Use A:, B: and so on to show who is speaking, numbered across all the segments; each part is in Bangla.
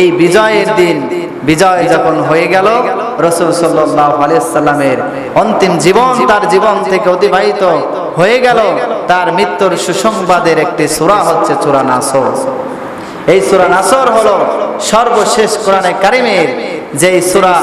A: এই বিজয়ের দিন, বিজয় যখন হয়ে গেল, রসুল আলিয়াল্লামের অন্তিম জীবন তার জীবন থেকে অতিবাহিত হয়ে গেল। তার মৃত্যুর সুসংবাদের একটি সুরা হচ্ছে চূড়া নাসর। এই সুরা নাসর হলো সর্বশেষ কোরআনে কারিমের যে সুরা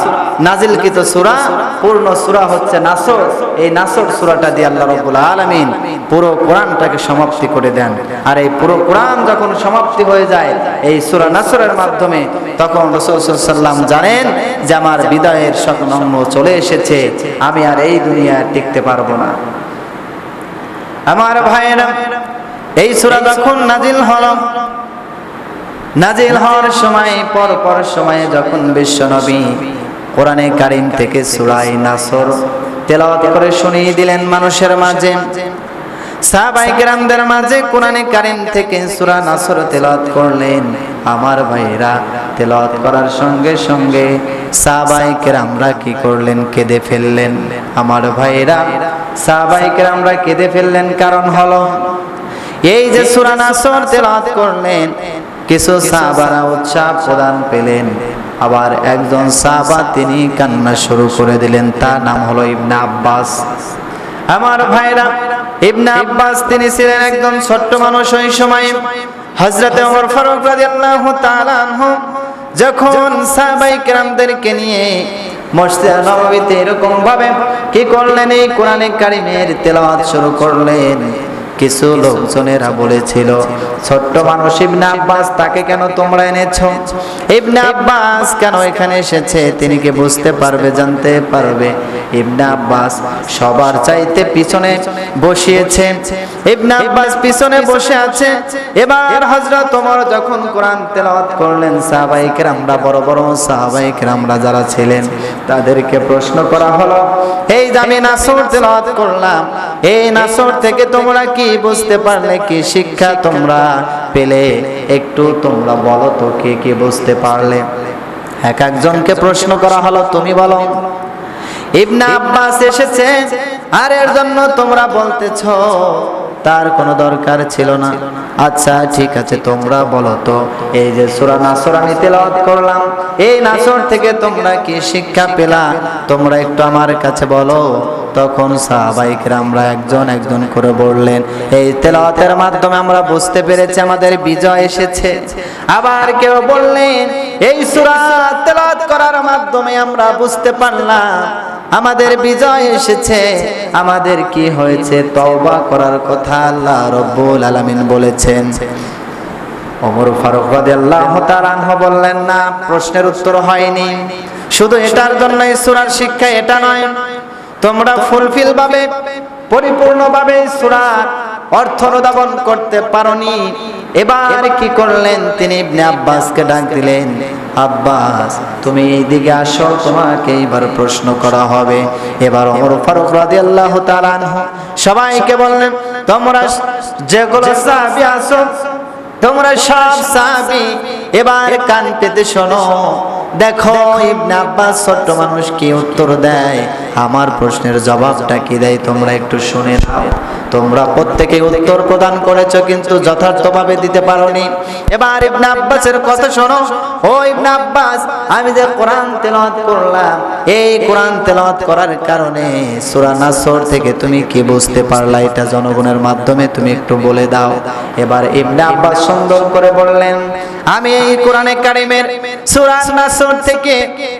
A: নাজিলকৃত সূরা পূর্ণ সূরা হচ্ছে নাসর। এই নাসর সূরাটা দিয়ে আল্লাহ রাব্বুল আলামিন পুরো কোরআনটাকে সমাপ্তি করে দেন। আর এই পুরো কোরআন যখন সমাপ্তি হয়ে যায়, এই সুরা নাসরের মাধ্যমে তখন রাসূল সাল্লাম জানেন যে আমার বিদায়ের সকনম্য চলে এসেছে, আমি আর এই দুনিয়ায় টিকতে পারব না। আমার ভাইয়েরা, এই সূরা যখন নাজিল হলো নাজিল হওয়ার সময় পর পর সময়ে যখন বিশ্ব নবী কোরআনে কারিম থেকে সুরাই নাসর তেলাওয়াত করে শুনিয়ে দিলেন মানুষের মাঝে। সাহাবাই কেরামদের মাঝে কোরআনে কারিম থেকে সূরা নাসর তেলাওয়াত করলেন। আমার ভাইরা তেলাওয়াত করার সঙ্গে সঙ্গে সাহাবাই কেরামরা কি করলেন? কেঁদে ফেললেন। আমার ভাইরা সাহাবাই কেরামরা কেঁদে ফেললেন কারণ হলো, এই যে সূরা নাসর তেলাওয়াত করলেন, কিছু সাহাবারা উৎসাহ প্রদান পেলেন। আবার একজন সাহাবা তিনি কান্না শুরু করে দিলেন, তার নাম হলো ইবনে আব্বাস। আমার ভাইরা, ইবনে আব্বাস তিনি ছিলেন একজন ছোট্ট মানুষ ওই সময়। হযরতে ওমর ফারুক রাদিয়াল্লাহু তাআলা আনহু যখন সাহাবাই কেরামদেরকে নিয়ে মসজিদ নববীতে এরকম ভাবে কি করলেন, এই কোরআনে কারিমের তেলাওয়াত শুরু করলেন। কিছু লোকজনেরা বলেছিল, ছোট্ট মানুষ ইবনে আব্বাস, তাকে কেন তোমরা এনেছো? ইবনে আব্বাস কেন এখানে এসেছে? তিনি কি বুঝতে পারবে, জানতে পারবে। ইবনে আব্বাস সবার চাইতে পিছনে বসিয়েছে। ইবনে আব্বাস পিছনে বসে আছে। এবার হযরত ওমর যখন কোরআন তেলাওয়াত করলেন সাহাবাই কেরামরা, বড় বড় সাহাবাই কেরামরা যারা ছিলেন, তাদেরকে প্রশ্ন করা হলো, এই যে আমি নাসর তেলাওয়াত করলাম, এই নাসর থেকে তোমরা কি বুঝতে পারলে, কি শিক্ষা তোমরা পেলে? একটু তোমরা বলো তো, কে কে বুঝতে পারলে? এক একজনকে প্রশ্ন করা হলো, তুমি বলো। ইবনা আব্বাস এসেছে, আর এর জন্য তোমরা বলতেছ তার কোনো দরকার ছিল না। আচ্ছা ঠিক আছে, তোমরা বলো তো, এই যে সূরা নাসর তেলাওয়াত করলাম, এই নাসর থেকে তোমরা কি শিক্ষা পেলা? তোমরা একটু আমার কাছে বলো। তখন সাহাবাইকরা আমরা একজন একজন করে বললেন, এই তেলাওয়াতের মাধ্যমে আমরা বুঝতে পেরেছি আমাদের বিজয় এসেছে। আবার কেউ বললেন, এই সুরা তেলাওয়াত করার মাধ্যমে আমরা বুঝতে পারলাম আমাদের বিজয় এসেছে। আমাদের কি হয়েছে? তওবা করার কথা আল্লাহ রব্বুল আলামিন বলেছেন। ওমর ফারুক রাদিয়াল্লাহু তাআলা বললেন, না, প্রশ্নের উত্তর হয়নি। শুধু এটার জন্য সূরার শিক্ষা এটা নয়। তোমরা ফুলফিল ভাবে পরিপূর্ণভাবে সূরার অর্থ অনুধাবন করতে পারোনি। এবার কি করলেন? তিনি ইবনে আব্বাসকে ডাক দিলেন, আব্বাস, তুমি এইদিকে আসো, তোমাকে এবার প্রশ্ন করা হবে। এবার ওমর ফারুক রাদিয়াল্লাহু তাআলা সবাইকে বললেন, তোমরা যেগুলো সাহাবী আসো তোমরা সব সাহাবী, এবার কান পেতে শোনো। দেখো, ইবনে আব্বাস ছোট্ট মানুষ কি উত্তর দেয়? আমার প্রশ্নের জবাবটা কি দেয়? তোমরা একটু শুনে নাও। তোমরা প্রত্যেকে উত্তর প্রদান করেছ, কিন্তু যথার্থভাবে দিতে পারোনি। এবার ইবনে আব্বাসের কথা শোনো। ও ইবনে আব্বাস, আমি যে কোরআন তেলাওয়াত করলাম, এই কোরআন তেলাওয়াত করার কারণে সূরা নাসর থেকে তুমি কি বুঝতে পারলা? এটা জনগণের মাধ্যমে তুমি একটু বলে দাও। এবার ইবনে আব্বাস সুন্দর করে বললেন, আমি এই কোরআনে কারিমের সূরা নাসর থেকে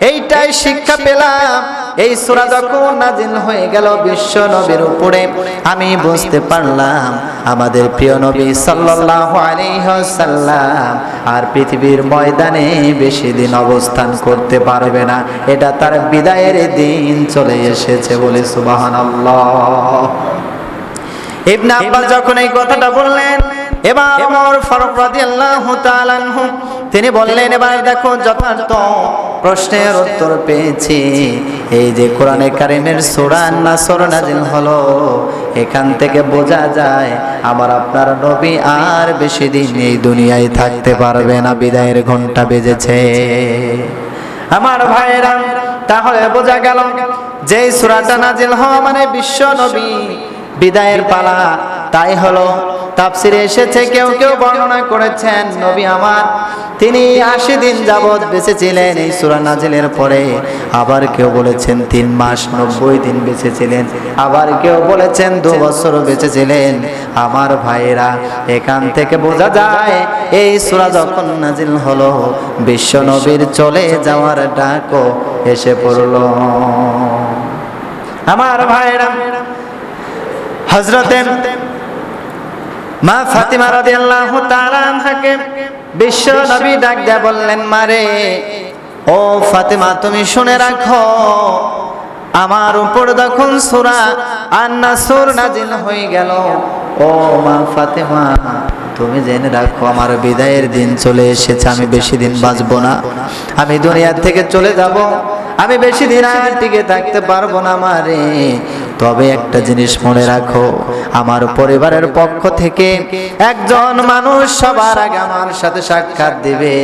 A: এইটাই শিক্ষা পেলাম। এই সূরা যখন নাজিল হয়ে গেল বিশ্ব নবীর উপরে, আমি বুঝতে পারলাম। আমাদের প্রিয় নবী সাল্লাল্লাহু আলাইহি ওয়াসাল্লাম আর পৃথিবীর ময়দানে বেশি দিন অবস্থান করতে পারবে না। এটা তার বিদায়ের দিন চলে এসেছে বলে সুবহানাল্লাহ। ইবনে আব্বাস যখন এই কথাটা বললেন এবার ওমর ফারুক রাদিয়াল্লাহু তাআলা আনহু, তিনি বললেন, এবার দেখো যথার্থ প্রশ্নের উত্তর পেয়েছি। এই যে কোরআনে কারিমের সূরা নাসর হলো, এখান থেকে বোঝা যায় আমার আপনার নবী আর বেশি দিন এই দুনিয়ায় থাকতে পারবে না, বিদায়ের ঘণ্টা বেজেছে। আমার ভাইরা তাহলে বোঝা গেল যে সূরাটা নাজিল হওয়া মানে বিশ্ব নবী, বিদায়ের পালা, তাই হলো তাফসিরে এসেছে, কেউ কেউ বর্ণনা করেছেন, নবী আমার। তিনি আশি দিন যাবৎ বেঁচে ছিলেন এই সুরা নাজিলের পরে। আবার কেউ বলেছেন তিন মাস নব্বই দিন বেঁচে ছিলেন আবার কেউ বলেছেন দু বছর বেঁচে ছিলেন আমার ভাইয়েরা, এখান থেকে বোঝা যায়, এই সুরা যখন নাজিল হলো, বিশ্ব নবীর চলে যাওয়ার ডাকও এসে পড়ল। আমার ভাইরা হজরতেন মা ফাতিমা রাদিয়াল্লাহু তাআলা আনহাকে বিশ্ব নবী ডাক দেয়া বললেন মারে ও ফাতিমা, তুমি শুনে রাখো, আমার উপর যখন সূরা আন-নাসর নাজিল হয়ে গেল, ও মা ফাতিমা, তুমি জেনে রাখো, আমার বিদায়ের দিন চলে এসেছে, আমি বেশি দিন বাঁচবো না, আমি দুনিয়া থেকে চলে যাব আমি বেশি দিন আর টিকে থাকতে পারব না মারে তবে একটা জিনিস মনে রাখো, আমার পরিবারের পক্ষ থেকে একজন মানুষ সবার আগে আমার সাথে সাক্ষাৎ দিবে।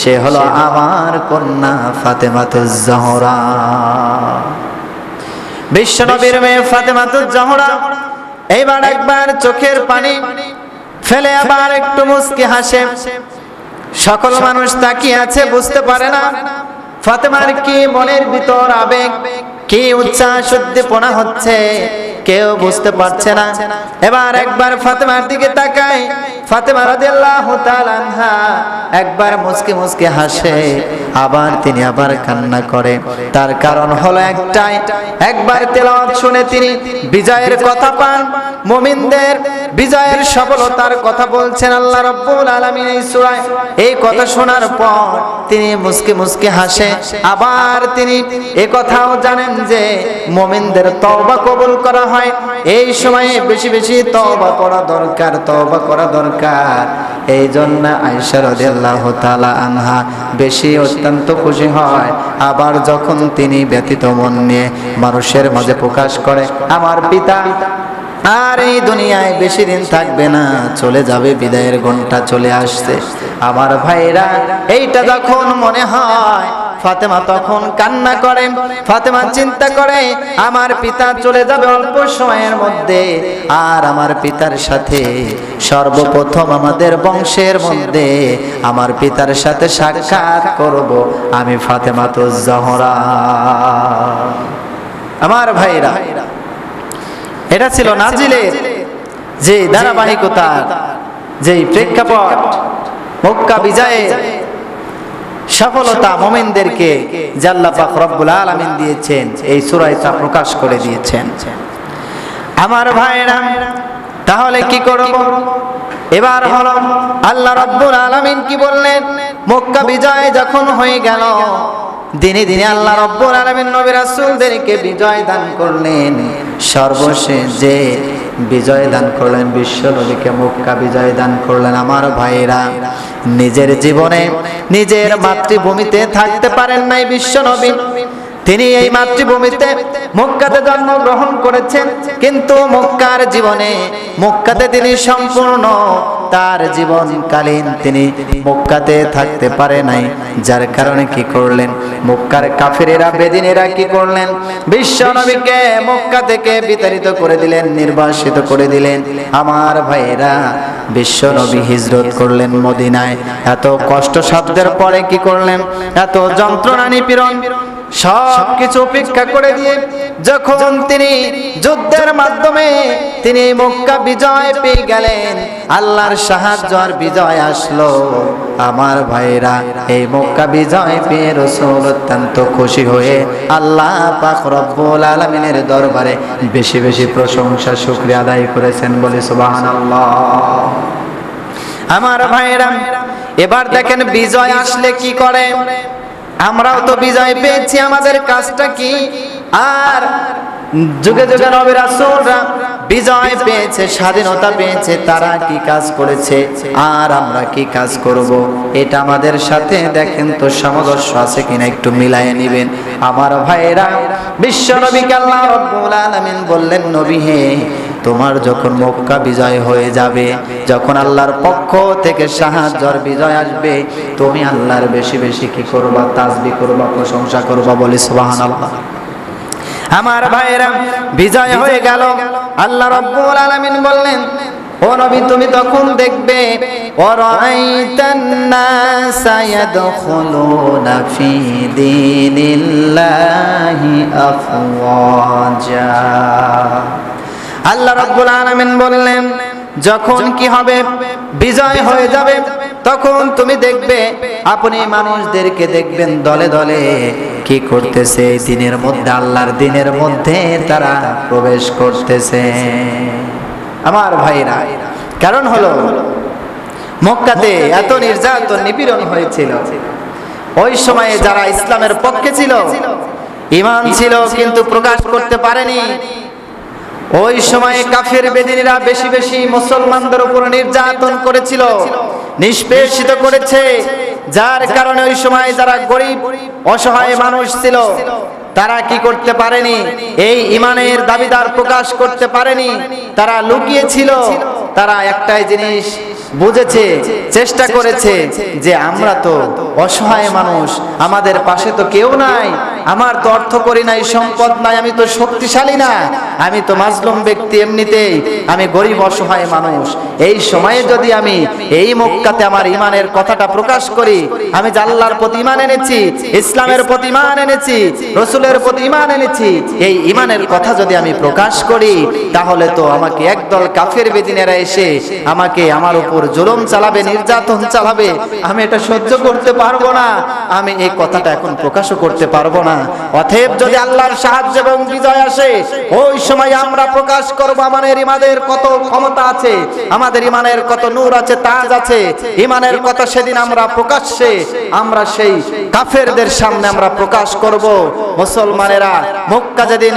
A: সে হলো আমার কন্যা ফাতেমাতুজ জহরা বিশ্বনবীর মেয়ে ফাতেমাতুজ জহরা এইবার একবার চোখের পানি ফেলে আবার একটু মুস্কি হাসে। সকল মানুষ তাকিয়ে আছে, বুঝতে পারে না। ফাতেমার কি মনের ভিতর আবেগ? কি উচ্ছ্বাস উদ্দীপনা হচ্ছে? কেউ বুঝতে পারছে না। এবার একবার ফাতেমার দিকে তাকায়। ফাতেমা রাদিয়াল্লাহু তাআলা আনহা একবার মুসকে মুসকে হাসে। আবার তিনি আবার কান্না করে। তার কারণ হলো একটাই। একবার তেলাওয়াত শুনে তিনি বিজয়ের কথা পান। মুমিনদের বিজয়ের সফলতার কথা বলছেন আল্লাহ রাব্বুল আলামিন এই সূরায়। এই কথা শোনার পর তিনি মুসকে মুসকে হাসে। আবার তিনি এই কথাও জানেন যে মুমিনদের তওবা কবুল করা হয়। এই সময়ে বেশি বেশি তওবা করা দরকার, তওবা করা দরকার। এই জন্য আয়েশা আনহা বেশি অত্যন্ত খুশি হয়। আবার যখন তিনি ব্যতীত মন নিয়ে মানুষের মাঝে প্রকাশ করে, আমার পিতা আর এই দুনিয়ায় বেশি দিন থাকবে না। চলে যাবে বিদায়ের ঘণ্টা চলে আসছে। আমার ভাইরা এইটা যখন মনে হয়, ফাতেমা তখন কান্না করে, ফাতেমা চিন্তা করে, আমার পিতা চলে যাবে অল্প সময়ের মধ্যে, আর আমার পিতার সাথে, সর্বপ্রথম আমাদের বংশের মধ্যে, আমার পিতার সাথে সাক্ষাৎ করব আমি ফাতেমা তো জহরা। আমার ভাইরা এটা ছিল নাজিলের যে ধারাবাহিকতা যেই প্রেক্ষাপট মক্কা বিজয়ে সফলতা মোমেনদেরকে জাল্লা পাক রব্বুল আলামিন দিয়েছেন এই সূরায় তা প্রকাশ করে দিয়েছেন। আমার ভাইরা তাহলে কি করব? এবার হলো আল্লাহ রব্বুল আলামিন কি বললেন? মক্কা বিজয় যখন হয়ে গেল দিনে দিনে আল্লাহ রব্বুল আলামিন নবী রাসূলদেরকে বিজয় দান করলেন। সর্বশেষ যে বিজয় দান করলেন, বিশ্ব মুক্কা বিজয় দান করলেন আমার ভাইরা নিজের জীবনে নিজের মাতৃভূমিতে থাকতে পারেন নাই বিশ্ব নবী। তিনি এই মাতৃভূমিতে মক্কাতে জন্মগ্রহণ করেছেন, কিন্তু মক্কার জীবনে মক্কাতে তিনি সম্পূর্ণ তার জীবনকালীন তিনি মক্কাতে থাকতে পারে নাই। যার কারণে কি করলেন? মক্কার কাফিরেরা, বেদিনেরা কি করলেন? বিশ্ব নবীকে মক্কা থেকে বিতাড়িত করে দিলেন, নির্বাসিত করে দিলেন। আমার ভাইয়েরা, বিশ্ব নবী হিজরত করলেন মদিনায়। এত কষ্ট সাধ্যের পরে কি করলেন? এত যন্ত্রণা নিপীড়ন সব কিছু উপেক্ষা করে দিয়ে যখন তিনি যুদ্ধের মাধ্যমে তিনি মক্কা বিজয় পেয়ে গেলেন, আল্লাহর সাহায্য আর বিজয় আসলো। আমার ভাইরা, এই মক্কা বিজয় পেয়ে রসুল অত্যন্ত খুশি হয়ে আল্লাহ পাক রব্বুল আলমিনের দরবারে বেশি বেশি প্রশংসা, শুক্রিয়া আদায় করেছেন বলে সুবহানাল্লাহ। আমার ভাইরা, এবার দেখেন বিজয় আসলে কি করে? আমরাও তো বিজয় পেয়েছি, আমাদের কাজটা কি? আর যুগে যুগে নবী রাসূলরা বিজয় পেয়েছে, স্বাধীনতা পেয়েছে, তারা কি কাজ করেছে? আর আমরা কি কাজ করব? এটা আমাদের সাথে দেখেন তো সামঞ্জস্য আছে কিনা একটু মিলায়ে নেবেন। আমার ভাইয়েরা বিশ্ব নবীকে আল্লাহ রাব্বুল আলামিন বললেন, নবী হে তোমার যখন মক্কা বিজয় হয়ে যাবে, যখন আল্লাহর পক্ষ থেকে সাহায্যর বিজয় আসবে, তুমি আল্লাহর বেশি বেশি কি করবা, তাসবি করবা, প্রশংসা করবা বলে সুবহানাল্লাহ। আমার ভাইয়েরা, বিজয় হয়ে গেল। আল্লাহ রব্বুল আলামিন বললেন, ও নবী, তুমি তখন দেখবে ফি আল্লাহ রাব্বুল আলামিন বললেন, যখন কি হবে? বিজয় হয়ে যাবে। তখন তুমি দেখবে আপনি মানুষদেরকে দেখবেন দলে দলে। কি করতেছে এই দিনের মধ্যে? আল্লাহর দিনের মধ্যে তারা প্রবেশ করতেছে। আমার ভাইরা, কারণ হলো মক্কাতে এত নির্যাতন, নিপীড়ন হয়েছিল। ওই সময়ে যারা ইসলামের পক্ষে ছিল ইমান ছিল, কিন্তু প্রকাশ করতে পারেনি। ওই সময়ে কাফের বেদিনীরা বেশি বেশি মুসলমানদের উপর নির্যাতন করেছিল, নিষ্পেষিত করেছে, যার কারণে ওই সময় যারা গরিব, অসহায় মানুষ ছিল, তারা কি করতে পারেনি? এই ইমানের দাবিদার প্রকাশ করতে পারেনি। তারা লুকিয়েছিল, তারা একটাই জিনিস বুঝেছে, চেষ্টা করেছে যে আমরা তো অসহায় মানুষ, আমাদের পাশে তো কেউ নাই আমার তো অর্থ করি নাই, সম্পদ নাই, আমি তো শক্তিশালী না। আমি তো মাজলুম ব্যক্তি এমনিতেই, আমি গরিব অসহায় মানুষ। এই সময়ে যদি আমি এই মক্কাতে আমার ইমানের কথাটা প্রকাশ করি, আমি যে আল্লাহর প্রতি ইমান এনেছি, ইসলামের প্রতি ইমান এনেছি, রসুলের প্রতি ইমান এনেছি, এই ইমানের কথা যদি আমি প্রকাশ করি, তাহলে তো আমাকে একদল কাফের বেদিনেরা এসে আমাকে আমার উপর জুলুম চালাবে, নির্যাতন চালাবে। আমি এটা সহ্য করতে পারব না। আমি এই কথাটা এখন প্রকাশও করতে পারব না। অতএব যদি আল্লাহর সাহায্য এবং বিজয় আসে, ওই সময় আমরা প্রকাশ করব আমাদের ইমানের কত ক্ষমতা আছে, আমাদের ইমানের কত নূর আছে, তাজ আছে, ইমানের কথা সেদিন আমরা প্রকাশ্যে আমরা সেই কাফেরদের সামনে আমরা প্রকাশ করব। মুসলমানেরা মক্কা যেদিন